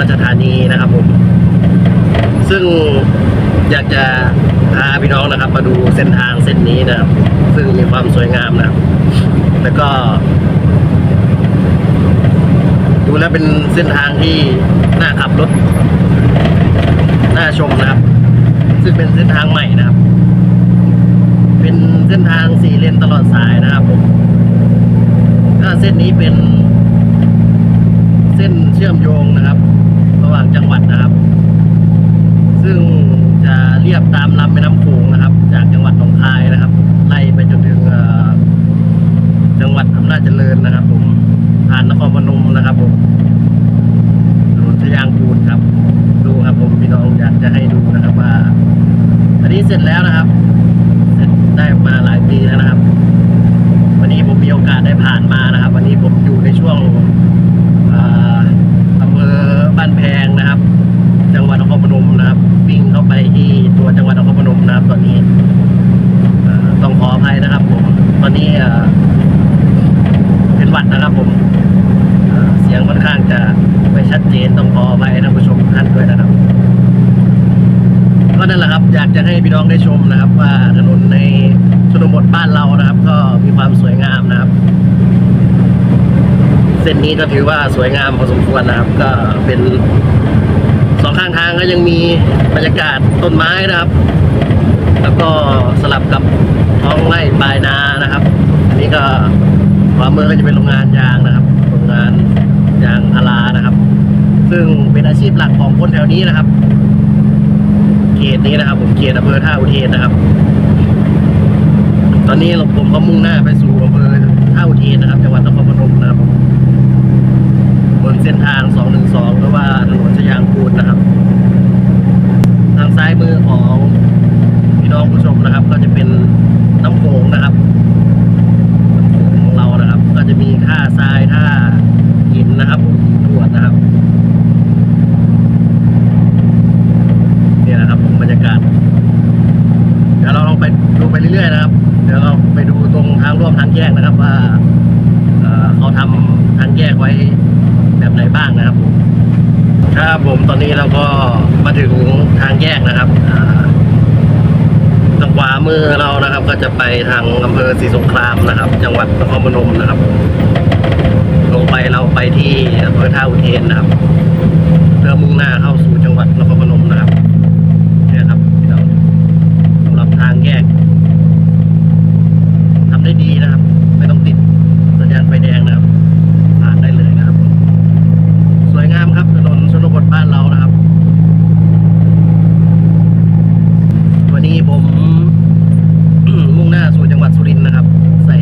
ราชธานีนะครับผม ซึ่งอยากจะพาพี่น้องนะครับ มาดูเส้นทางเส้นนี้นะครับ ซึ่งมีความสวยงามนะครับ แล้วก็ ดูแล้วเป็นเส้นทางที่น่าขับรถน่าชมนะครับ ซึ่งเป็นเส้นทางใหม่นะครับ เป็นเส้นทางสี่เลนตลอดสายนะครับผมก็เส้นนี้เป็นเส้นเชื่อมโยงนะครับ ระหว่างจังหวัดนะครับ ซึ่งจะเรียบตามลำแม่น้ำโขงนะครับ จากจังหวัดหนองคายนะครับ ไล่ไปจนถึงเอ่อจังหวัดอำนาจ เจริญนะครับ ผมผ่านนครพนมนะครับ ผมถนนชยางกูนครับ ดูครับ ผมพี่น้องอยากจะให้ดูนะครับว่า อันนี้เสร็จแล้วนะครับ เสร็จได้มาหลายปีแล้วนะครับ วันนี้ผมมีโอกาสได้ผ่านมานะครับ วันนี้ผมอยู่ในช่วงเอ่ออำเภอบ้านแพงนะครับ จังหวัดนครพนมนะครับ วิ่งเข้าไปที่ตัวจังหวัดนครพนมนะครับ ตอนนี้เอ่อต้องขออภัยนะครับ ผม ตอนนี้เอ่อเป็นหวัดนะครับ ผมเอ่อเสียงค่อนข้างจะไม่ชัดเจนต้องขออภัยท่านผู้ชมทุกท่านด้วยนะครับ ก็นั่นแหละครับ อยากจะให้พี่น้องได้ชมนะครับ ว่าถนนในชนบทบ้านเรานะครับ ก็มีความสวยงามนะครับ เส้นนี้ก็ถือว่าสวยงามพอสมควรนะครับ ก็เป็นสองข้างทางก็ยังมีบรรยากาศต้นไม้นะครับ แล้วก็สลับกับท้องไร่ปลายนานะครับ อันนี้ก็ขวามือก็จะเป็นโรงงานยางนะครับ โรงงานยางพารานะครับ ซึ่งเป็นอาชีพหลักของคนแถวนี้นะครับ ตนี้นะครับ ผมเขตอำเภอท่าอุเทนนะครับ ตอนนี้ผมก็มุ่งหน้าไปสู่อำเภอท่าอุเทนนะครับจังหวัดนครพนมนะครับบนเส้นทาง 212หรือว่าถนนชยางกูลนะครับ ทางซ้ายมือของพี่น้องผู้ชมนะครับ ก็จะเป็นน้ำโขงนะครับน้ำโขงของเรานะครับ ก็จะมีท่าทรายท่าหินนะครับตรวจนะครับ เนี่ยนะครับผมบรรยากาศ เดี๋ยวเราลองไปดูไปเรื่อยๆนะครับ เดี๋ยวเราไปดูตรงทางร่วมทาง แยกนะครับว่าเเขาทำทางแยกไว้แบบไหนบ้างนะครับผมครับผมตอนนี้เราก็มาถึงทางแยกนะครับทางขวามือเรานะครับ ก็จะไปทางอำเภอศรีสงครามนะครับ จังหวัดนครพนมนะครับ ลงไปเราไปที่อำเภอท่าอุเทนนะครับเพื่อมุ่งหน้าเข้าสู่จังหวัดนครพนมนะครับ เนี่ยครับพี่น้องสำหรับทางแยกทำได้ดีนะครับ ไม่ต้องติดสัญญาณไฟแดงนะครับ ผ่านได้เลยนะครับ สวยงามครับถนนชนบทบ้านเรานะครับ วันนี้ผม มุ่งหน้าสู่จังหวัดสุรินทร์นะครับ ใส่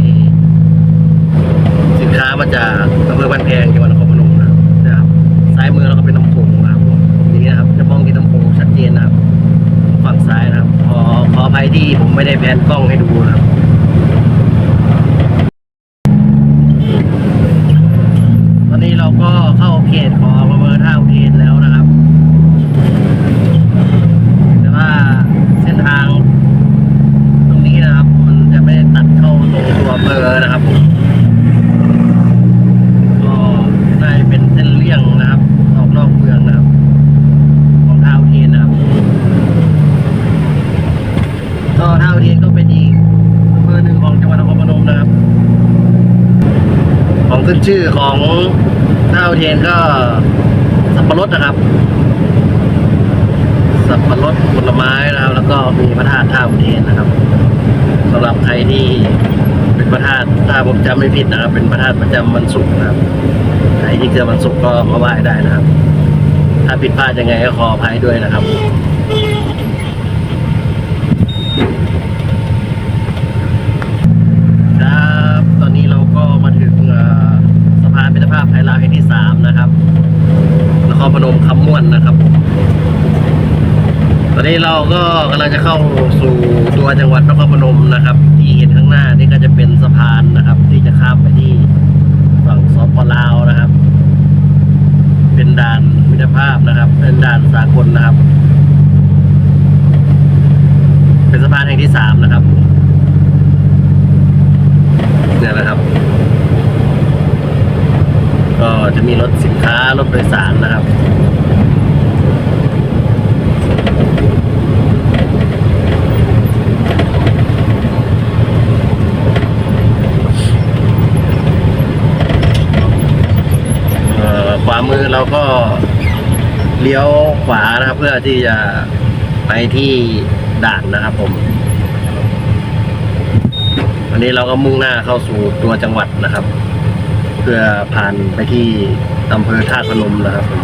สินค้ามา จากอำเภอบ้านแพงจังหวัดนครพนมนะครับนะครับซ้ายมือเราก็เป็นน้ำโขงนะครับนี่นะครับจะมองเห็นน้ำโขงชัดเจนนะครับ ฝั่งซ้ายนะครับ ขอขออภัยที่ผมไม่ได้แพนกล้องให้ดูนะครับตอนนี้เราก็เข้าเขตของอำเภอท่าอุเทนแล้วนะครับ แต่ว่าเส้นทาง ตรงนี้นะครับ มันจะไม่ได้ตัดเข้าตรงตัวอำเภอนะครับผม ก็น่าจะเป็นเส้นเลี่ยงนะครับ ออกนอกเมืองนะครับ ของท่าอุเทนนะครับ ก็ท่าอุเทนก็เป็นอีกอำเภอหนึ่งของจังหวัดนครพนมนะครับ ขึ้นชื่อของท่าอุเทนก็สับปะรดนะครับ สับปะรดผลไม้นะครับ แล้วก็มีพระธาตุท่าอุเทนนะครับสำหรับใครที่เป็นพระธาตุถ้าผมจำไม่ผิดนะครับ เป็นพระธาตุประจำวันศุกร์นะครับใครที่เจอวันศุกร์ก็มาไหว้ได้นะครับ ถ้าผิดพลาดยังไงก็ขออภัยด้วยนะครับ นี้เราก็กำลังจะเข้าสู่ตัวจังหวัดนครพนมนะครับ ที่เห็นข้างหน้านี่ก็จะเป็นสะพานนะครับ ที่จะข้ามไปที่ฝั่งสปลาวนะครับ เป็นด่านมิตรภาพนะครับ เป็นด่านสากลนะครับ เป็นสะพานแห่งที่สามนะครับเนี่ยนะครับ ก็จะมีรถสินค้ารถโดยสารนะครับ ก็เลี้ยวขวานะครับ เพื่อที่จะไปที่ด่านนะครับผม วันนี้เราก็มุ่งหน้าเข้าสู่ตัวจังหวัดนะครับ เพื่อผ่านไปที่อำเภอท่าตุพนมนะครับผม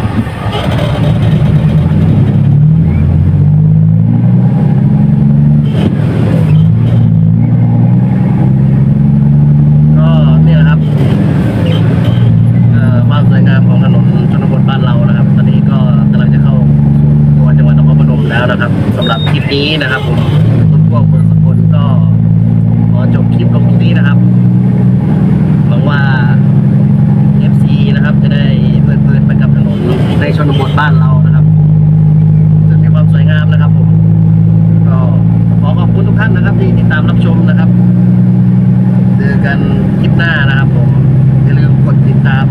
ก็เนี่ยนะครับ เอ่อความสวยงามของถนนชนบทบ้านเรานะครับ ตอนนี้ก็กำลังจะเข้าสู่ตัวจังหวัดนครพนมแล้วนะครับสำหรับคลิป นี้นะครับผมต้นพวกเมืองสกลก็ขอจบคลิปลงตรงนี้นะครับหวังว่า FC นะครับ จะได้เพลิดเพลินไปกับถนนในชนบทบ้านเรานะครับซึ่งมีความสวยงามนะครับ ผม ก็ขอขอบคุณทุกท่านนะครับ ที่ติดตามรับชมนะครับเจอกันคลิปหน้านะครับ ผมอย่าลืมกดติดตาม